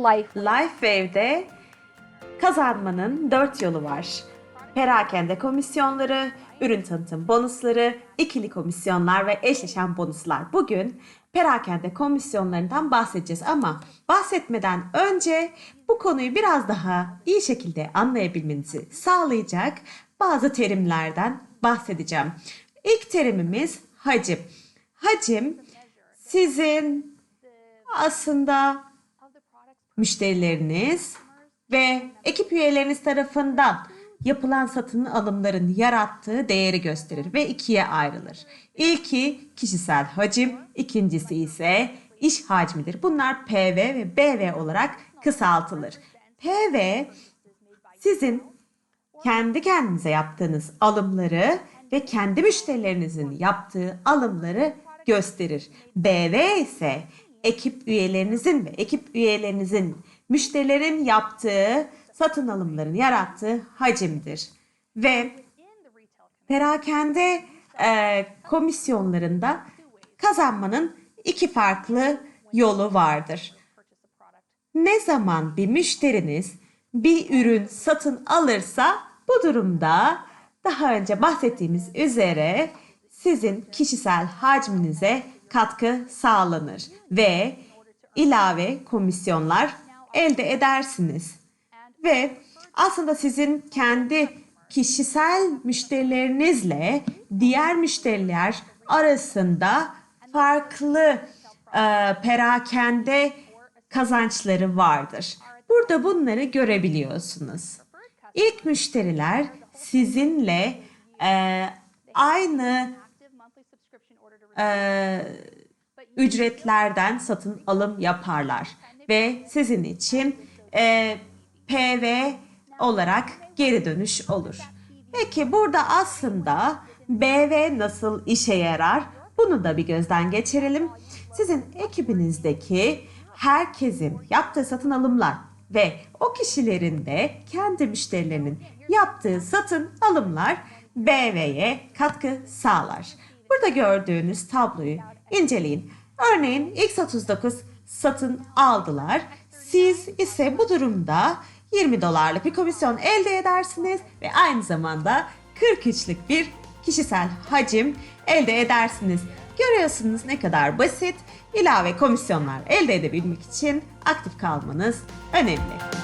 Life. Lifewave'de kazanmanın dört yolu var. Perakende komisyonları, ürün tanıtım bonusları, ikili komisyonlar ve eşleşen bonuslar. Bugün perakende komisyonlarından bahsedeceğiz ama bahsetmeden önce bu konuyu biraz daha iyi şekilde anlayabilmenizi sağlayacak bazı terimlerden bahsedeceğim. İlk terimimiz hacim. Hacim sizin aslında müşterileriniz ve ekip üyeleriniz tarafından yapılan satın alımların yarattığı değeri gösterir ve ikiye ayrılır. İlki kişisel hacim, ikincisi ise iş hacmidir. Bunlar PV ve BV olarak kısaltılır. PV sizin kendi kendinize yaptığınız alımları ve kendi müşterilerinizin yaptığı alımları gösterir. BV ise ekip üyelerinizin ve ekip üyelerinizin müşterilerin yaptığı satın alımların yarattığı hacimdir. Ve perakende e, komisyonlarında kazanmanın iki farklı yolu vardır. Ne zaman bir müşteriniz bir ürün satın alırsa bu durumda daha önce bahsettiğimiz üzere sizin kişisel hacminize katkı sağlanır ve ilave komisyonlar elde edersiniz. Ve aslında sizin kendi kişisel müşterilerinizle diğer müşteriler arasında farklı e, perakende kazançları vardır. Burada bunları görebiliyorsunuz. İlk müşteriler sizinle e, aynı e, ücretlerden satın alım yaparlar ve sizin için e, PV olarak geri dönüş olur. Peki burada aslında BV nasıl işe yarar? Bunu da bir gözden geçirelim. Sizin ekibinizdeki herkesin yaptığı satın alımlar ve o kişilerin de kendi müşterilerinin yaptığı satın alımlar BV'ye katkı sağlar. Burada gördüğünüz tabloyu inceleyin. Örneğin X39 satın aldılar. Siz ise bu durumda 20 dolarlık bir komisyon elde edersiniz ve aynı zamanda 43'lük bir kişisel hacim elde edersiniz. Görüyorsunuz ne kadar basit ilave komisyonlar elde edebilmek için aktif kalmanız önemli.